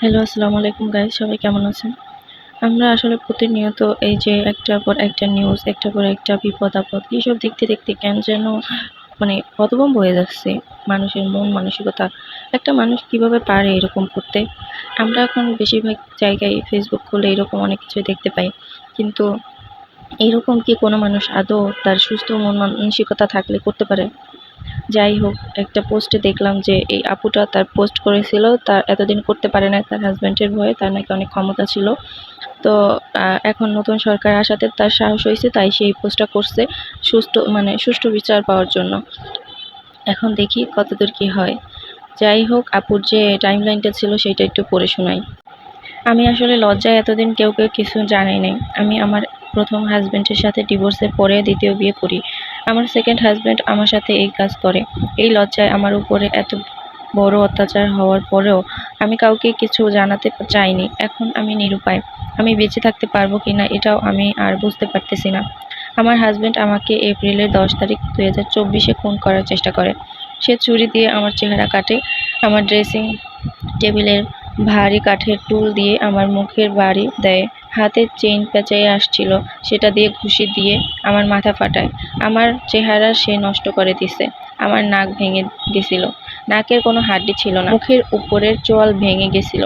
Hello আসসালামু আলাইকুম guys সবাই কেমন আছেন? আমরা আসলে প্রতিনিয়ত এই যে একটার পর একটা নিউজ একটার পর একটা বিপদ, আপদ, এইসব দেখতে দেখতে কেন যেন মানে হতভম্ব হয়ে যাচ্ছে মানুষের মন, মানসিকতা। একটা মানুষ কীভাবে পারে এরকম করতে? আমরা এখন বেশিরভাগ জায়গায় ফেসবুক খুলে এরকম অনেক কিছুই দেখতে পাই। কিন্তু এরকম কি কোনো মানুষ আদৌ তার সুস্থ মন, মানসিকতা থাকলে করতে পারে? যাই হোক, একটা পোস্টে দেখলাম যে এই আপুটা তার পোস্ট করেছিল, তার এতদিন করতে পারে না তার হাজব্যান্ডের ভয়ে, তার নাকি অনেক ক্ষমতা ছিল। তো এখন নতুন সরকার আসাতে তার সাহস হয়েছে, তাই সেই পোস্টটা করছে সুষ্ঠু মানে সুষ্ঠু বিচার পাওয়ার জন্য। এখন দেখি কতদূর কি হয়। যাই হোক, আপুর যে টাইম লাইনটা ছিল, সেটা একটু পড়ে শোনাই। আমি আসলে লজ্জায় এতদিন কেউ কেউ কিছু জানাই নাই। আমি আমার প্রথম হাজবেন্ডের সাথে ডিভোর্সের পরে দ্বিতীয় বিয়ে করি। আমার সেকেন্ড হাজব্যান্ড আমার সাথে এই কাজ করে। এই লজ্জায় আমার উপরে এত বড় অত্যাচার হওয়ার পরেও আমি কাউকে কিছু জানাতে চাইনি। এখন আমি নিরুপায়। আমি বেঁচে থাকতে পারব কিনা এটাও আমি আর বুঝতে পারতেছি না। আমার হাজব্যান্ড আমাকে এপ্রিলের দশ তারিখ দু হাজার চব্বিশে খুন করার চেষ্টা করে। সে ছুরি দিয়ে আমার চেহারা কাটে, আমার ড্রেসিং টেবিলের ভারী কাঠের টুল দিয়ে আমার মুখের বাড়ি দেয়। হাতের চেইন পেঁচাইয়ে আসছিল, সেটা দিয়ে ঘুষি দিয়ে আমার মাথা ফাটায়। আমার চেহারা সে নষ্ট করে দিছে, আমার নাক ভেঙে গেছিল নাকের কোনো হাড্ডি ছিল না। মুখের উপরের চোয়াল ভেঙে গেছিল,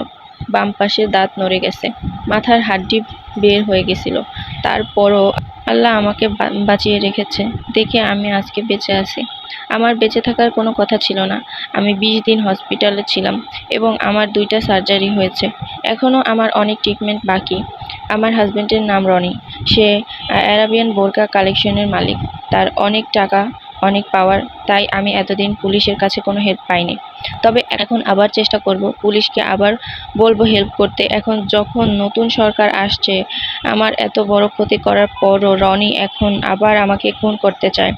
বাম পাশে দাঁত নড়ে গেছে, মাথার হাড্ডি বের হয়ে গেছিল। তারপরও আল্লাহ আমাকে বাঁচিয়ে রেখেছে, দেখে আমি আজকে বেঁচে আছি। আমার বেঁচে থাকার কোনো কথা ছিল না। আমি বিশ দিন হসপিটালে ছিলাম এবং আমার দুইটা সার্জারি হয়েছে। এখনও আমার অনেক ট্রিটমেন্ট বাকি। আমার হাজবেন্ডের নাম রনি। সে অ্যারাবিয়ান বোরকা কালেকশনের মালিক। তার অনেক টাকা, অনেক পাওয়ার, তাই আমি এতদিন পুলিশের কাছে কোনো হেল্প পাইনি। তবে এখন আবার চেষ্টা করব পুলিশকে আবার বলব হেল্প করতে। এখন যখন নতুন সরকার আসছে, আমার এত বড় ক্ষতি করার পরও রনি এখন আবার আমাকে খুন করতে চায়।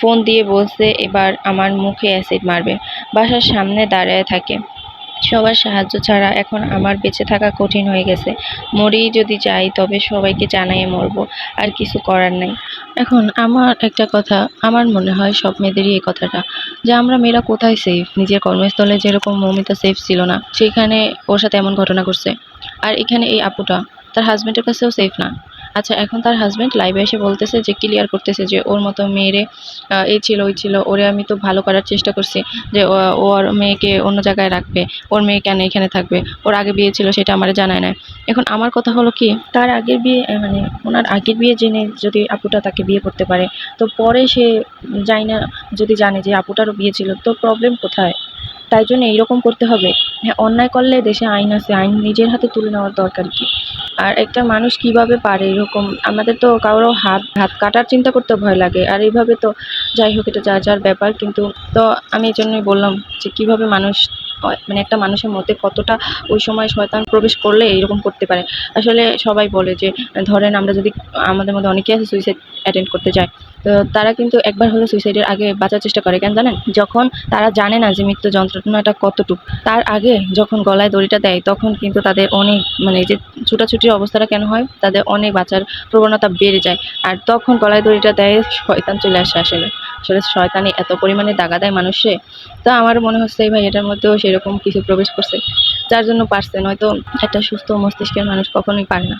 ফোন দিয়ে বলছে এবার আমার মুখে অ্যাসিড মারবে, বাসার সামনে দাঁড়ায় থাকে। সবার সাহায্য ছাড়া এখন আমার বেঁচে থাকা কঠিন হয়ে গেছে। মরেই যদি যাই, তবে সবাইকে জানাই মরবো, আর কিছু করার নাই। এখন আমার একটা কথা, আমার মনে হয় সব মেয়েদেরই এই কথাটা, যে আমরা মেয়েরা কোথায় সেফ নিজের কর্মস্থলে যেরকম মৌমিতা সেফ ছিল না, সেখানে ওর সাথে এমন ঘটনা ঘটছে। আর এখানে এই আপুটা, তার হাজবেন্ডের কাছেও সেফ না। আচ্ছা এখন তার হাজব্যান্ড লাইভে এসে বলতেছে যে ক্লিয়ার করতেছে যে, ওর মতো মেয়েরে এই ছিল, ওই ছিল, ওরে আমি তো ভালো করার চেষ্টা করছি যে ওর মেয়েকে অন্য জায়গায় রাখবে, ওর মেয়ে কেন এখানে থাকবে, ওর আগে বিয়ে ছিল সেটা আমার জানায় না এখন আমার কথা হলো কি, তার আগের বিয়ে মানে ওনার আগের বিয়ে জেনে যদি আপুটা তাকে বিয়ে করতে পারে, তো পরে সে যায় না যদি জানে যে আপুটারও বিয়ে ছিল, তো প্রবলেম কোথায়? তাই জন্য এইরকম করতে হবে। হ্যাঁ অন্যায় করলে দেশে আইন আছে, আইন নিজের হাতে তুলে নেওয়ার দরকার কি? আর একটা মানুষ কীভাবে পারে এরকম? আমাদের তো কারোর হাত হাত কাটার চিন্তা করতে ভয় লাগে। আর এইভাবে তো যাই হোক, এটা যা যার ব্যাপার। কিন্তু তো আমি এই জন্যই বললাম যে কীভাবে মানুষ মানে একটা মানুষের মধ্যে কতটা ওই সময় শয়তান প্রবেশ করলে এরকম করতে পারে। আসলে সবাই বলে যে, ধরেন আমরা যদি আমাদের মধ্যে অনেকেই আছে সুইসাইড অ্যাটেন্ড করতে যায়, তো তারা কিন্তু একবার হলে সুইসাইডের আগে বাঁচার চেষ্টা করে। কেন জানেন? যখন তারা জানে না যে মৃত্যু যন্ত্রণাটা কতটুকু, তার আগে যখন গলায় দড়িটা দেয়, তখন কিন্তু তাদের অনেক মানে যে ছুটাছুটির অবস্থাটা কেন হয়? তাদের অনেক বাঁচার প্রবণতা বেড়ে যায়। আর তখন গলায় দড়িটা দেয়, শয়তান চলে আসে আসলে। আসলে শয়তানি এত পরিমাণে দাগা দেয় মানুষে, তো আমার মনে হচ্ছে এই ভাই এটার মধ্যেও সেরকম কিছু প্রবেশ করছে, যার জন্য পারছে, নয়তো একটা সুস্থ মস্তিষ্কের মানুষ কখনোই পারে না।